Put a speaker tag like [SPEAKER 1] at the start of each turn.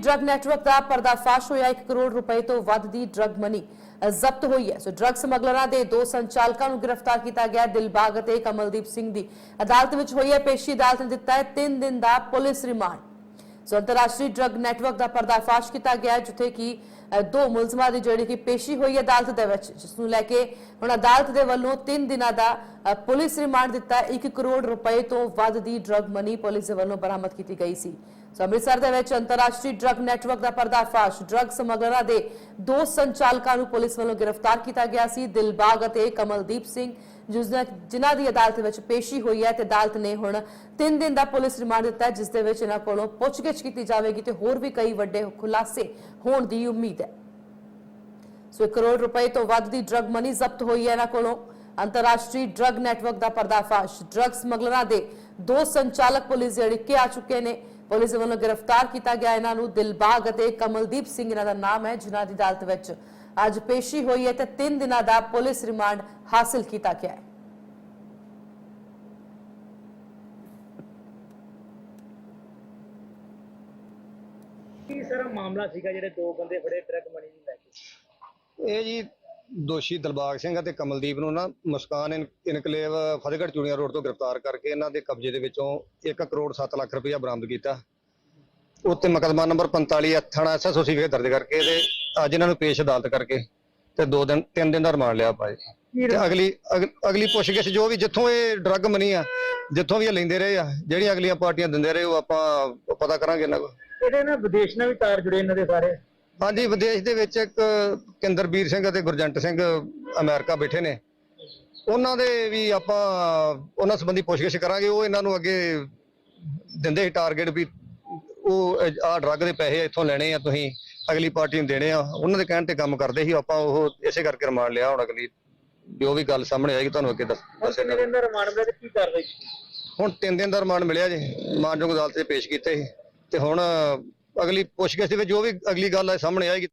[SPEAKER 1] Drug network ਦਾ ਪਰਦਾਫਾਸ਼ ਹੋਇਆ 1 ਕਰੋੜ ਰੁਪਏ ਤੋਂ ਵੱਧ ਦੀ ਡਰੱਗ ਮਨੀ ਜ਼ਬਤ ਹੋਈ ਹੈ। ਸੋ ਡਰੱਗ ਸਮਗਲਰਾਂ ਦੇ ਦੋ ਸੰਚਾਲਕਾਂ ਨੂੰ ਗ੍ਰਿਫਤਾਰ ਕੀਤਾ ਗਿਆ, ਦਿਲਬਾਗ ਅਤੇ ਕਮਲਦੀਪ ਸਿੰਘ ਦੀ ਅਦਾਲਤ ਵਿੱਚ ਹੋਈ ਹੈ ਪੇਸ਼ੀ। ਅਦਾਲਤ ਨੇ ਦਿੱਤਾ ਹੈ 3 ਦਿਨ ਦਾ ਪੁਲਿਸ ਰਿਮਾਂਡ। ਸੋ ਅੰਤਰਰਾਸ਼ਟਰੀ ਡਰੱਗ ਨੈਟਵਰਕ ਦਾ ਪਰਦਾਫਾਸ਼ ਕੀਤਾ ਗਿਆ ਜਿੱਥੇ ਕਿ ਦੋ ਮੁਲਜ਼ਮਾਂ ਦੀ ਜਿਹੜੀ ਕਿ ਪੇਸ਼ੀ ਹੋਈ ਹੈ ਅਦਾਲਤ ਦੇ ਵਿੱਚ, ਜਿਸ ਨੂੰ ਲੈ ਕੇ ਹੁਣ ਅਦਾਲਤ ਦੇ ਵੱਲੋਂ 3 ਦਿਨਾਂ ਦਾ ਪੁਲਿਸ ਰਿਮਾਂਡ ਦਿੱਤਾ 1 ਕਰੋੜ ਰੁਪਏ ਤੋਂ ਵੱਧ ਦੀ ਡਰੱਗ ਮਨੀ ਪੁਲਿਸ ਦੇ ਵੱਲੋਂ ਬਰਾਮਦ ਕੀਤੀ ਗਈ ਸੀ। ਸੋ ਅੰਮ੍ਰਿਤਸਰ ਦੇ ਵਿੱਚ ਅੰਤਰਰਾਸ਼ਟਰੀ ਡਰੱਗ ਨੈਟਵਰਕ ਦਾ ਪਰਦਾਫਾਸ਼, ਡਰੱਗ ਸਮਗਲਰਾਂ ਦੇ ਦੋ ਸੰਚਾਲਕਾਂ ਨੂੰ ਪੁਲਿਸ ਵੱਲੋਂ ਗ੍ਰਿਫਤਾਰ ਕੀਤਾ ਗਿਆ ਸੀ। ਦਿਲਬਾਗ ਅਤੇ ਕਮਲਦੀਪ ਸਿੰਘ ਜਿਨ੍ਹਾਂ ਦੀ ਅਦਾਲਤ ਵਿੱਚ ਪੇਸ਼ੀ ਹੋਈ ਹੈ ਤੇ ਅਦਾਲਤ ਨੇ ਹੁਣ 3 ਦਿਨ ਦਾ ਪੁਲਿਸ ਰਿਮਾਂਡ ਦਿੱਤਾ ਜਿਸ ਦੇ ਵਿੱਚ ਇਹਨਾਂ ਕੋਲੋਂ ਪੁੱਛਗਿੱਛ ਕੀਤੀ ਜਾਵੇਗੀ ਤੇ ਹੋਰ ਵੀ ਕਈ ਵੱਡੇ ਖੁਲਾਸੇ ਹੋਣ ਦੀ ਉਮੀਦ ਹੈ। ਸੋ 1 ਕਰੋੜ ਰੁਪਏ ਤੋਂ ਵੱਧ ਦੀ ਡਰੱਗ ਮਨੀ ਜ਼ਬਤ ਹੋਈ ਹੈ ਇਹਨਾਂ ਕੋਲੋਂ। ਅੰਤਰਰਾਸ਼ਟਰੀ ਡਰੱਗ ਨੈਟਵਰਕ ਦਾ ਪਰਦਾਫਾਸ਼। ਡਰੱਗ ਸਮਗਲਰਾਂ ਦੇ ਦੋ ਸੰਚਾਲਕ ਪੁਲਿਸ ਦੇ ਅੜਿੱਕੇ ਆ ਚੁੱਕੇ ਨੇ। ਪੁਲਿਸ ਵੱਲੋਂ ਗ੍ਰਿਫਤਾਰ ਕੀਤਾ ਗਿਆ ਇਹਨਾਂ ਨੂੰ ਦਿਲਬਾਗ ਅਤੇ ਕਮਲਦੀਪ ਸਿੰਘ ਇਹਨਾਂ ਦਾ ਨਾਮ ਹੈ, ਜਿਨ੍ਹਾਂ ਦੀ ਅਦਾਲਤ ਵਿੱਚ ਅੱਜ ਪੇਸ਼ੀ ਹੋਈ ਹੈ ਤੇ 3 ਦਿਨਾਂ ਦਾ ਪੁਲਿਸ ਰਿਮਾਂਡ ਹਾਸਲ ਕੀਤਾ ਗਿਆ ਹੈ।
[SPEAKER 2] ਕੀ ਸਾਰਾ ਮਾਮਲਾ ਸੀਗਾ ਜਿਹੜੇ ਦੋ ਬੰਦੇ ਫੜੇ ਡਰਗ ਮਨੀ ਨੂੰ ਲੈ ਕੇ?
[SPEAKER 3] ਇਹ ਜੀ ਦੋਸ਼ੀ ਦਿਲਬਾਗ ਸਿੰਘ ਅਤੇ ਕਮਲਦੀਪ ਨੂੰ ਨਾ ਮੁਸਕਾਨ ਇਨ- ਇਨਕਲੇਵ ਫਤਿਹਗੜ੍ਹ ਚੂੜੀਆਂ ਰੋਡ ਤੋਂ ਗ੍ਰਿਫਤਾਰ ਕਰਕੇ ਇਹਨਾਂ ਦੇ ਕਬਜ਼ੇ ਦੇ ਵਿੱਚੋਂ 1 ਕਰੋੜ 7 ਲੱਖ ਰੁਪਇਆ ਬਰਾਮਦ ਕੀਤਾ। ਉੱਤੇ ਮੁਕੱਦਮਾ ਨੰਬਰ 45 ਥਾਣਾ ਐਸਐਸਓਸੀ ਵਿਖੇ ਦਰਜ ਕਰਕੇ ਤੇ ਅੱਜ ਇਹਨਾਂ ਨੂੰ ਪੇਸ਼ ਅਦਾਲਤ ਕਰਕੇ ਤੇ 2 ਦਿਨ 3 ਦਿਨ ਦਾ ਰਿਮਾਂਡ ਲਿਆ ਪਾਏ ਤੇ ਅਗਲੀ ਅਗ- ਅਗਲੀ ਪੁੱਛਗਿੱਛ ਜੋ ਵੀ ਜਿੱਥੋਂ ਇਹ ਡਰੱਗ ਮਨੀ ਆ ਜਿੱਥੋਂ ਵੀ ਇਹ ਲੈਂਦੇ ਰਹੇ ਆ ਜਿਹੜੀਆਂ ਅਗਲੀਆਂ ਪਾਰਟੀਆਂ ਦਿੰਦੇ ਰਹੇ ਉਹ ਆਪਾਂ ਪਤਾ ਕਰਾਂਗੇ ਇਹਨਾਂ ਕੋਲ।
[SPEAKER 2] ਇਹਦੇ ਨਾਲ ਵਿਦੇਸ਼ ਨਾਲ ਵੀ ਤਾਰ ਜੁੜੇ ਇਹਨਾਂ ਦੇ ਸਾਰੇ।
[SPEAKER 3] ਹਾਂਜੀ ਵਿਦੇਸ਼ ਦੇ ਵਿੱਚ ਇੱਕ ਕਿੰਦਰਬੀਰ ਸਿੰਘ ਅਤੇ ਗੁਰਜੰਟ ਸਿੰਘ ਅਮਰੀਕਾ ਬੈਠੇ ਨੇ। ਉਹਨਾਂ ਦੇ ਵੀ ਆਪਾਂ ਉਹਨਾਂ ਸੰਬੰਧੀ ਪੁੱਛਗਿੱਛ ਕਰਾਂਗੇ ਉਹ ਇਹਨਾਂ ਨੂੰ ਅੱਗੇ ਦਿੰਦੇ ਸੀ ਟਾਰਗੇਟ ਵੀ ਉਹ ਆ ਡਰੱਗ ਦੇ ਪੈਸੇ ਇੱਥੋਂ ਲੈਣੇ ਆ ਤੁਸੀਂ। ਅਗਲੀ ਪਾਰਟੀ ਨੂੰ ਦੇਣੇ ਆ। ਉਹਨਾਂ ਦੇ ਕਹਿਣ ਤੇ ਕੰਮ ਕਰਦੇ ਸੀ ਆਪਾਂ ਉਹ ਇਸੇ ਕਰਕੇ ਰਿਮਾਂਡ ਲਿਆ ਹੁਣ ਅਗਲੀ। ਜੋ ਵੀ ਗੱਲ ਸਾਹਮਣੇ ਆਏਗੀ ਤੁਹਾਨੂੰ ਅੱਗੇ ਦੱਸ ਦੱਸਿਆ
[SPEAKER 2] ਕਿੰਨੇ। ਦਿਨ ਦਾ ਰਿਮਾਂਡ ਮਿਲਿਆ ਤੇ ਕੀ ਕਾਰਵਾਈ
[SPEAKER 3] ਹੁਣ ਤਿੰਨ ਦਿਨ ਦਾ ਰਿਮਾਂਡ ਮਿਲਿਆ ਜੀ। ਮਾਨਯੋਗ ਅਦਾਲਤ 'ਚ ਪੇਸ਼ ਕੀਤੇ ਸੀ। ਤੇ ਹੁਣ ਅਗਲੀ ਪੁੱਛਗਿੱਛ ਦੇ ਵਿੱਚ ਜੋ ਵੀ ਅਗਲੀ ਗੱਲ ਸਾਹਮਣੇ ਆਏਗੀ।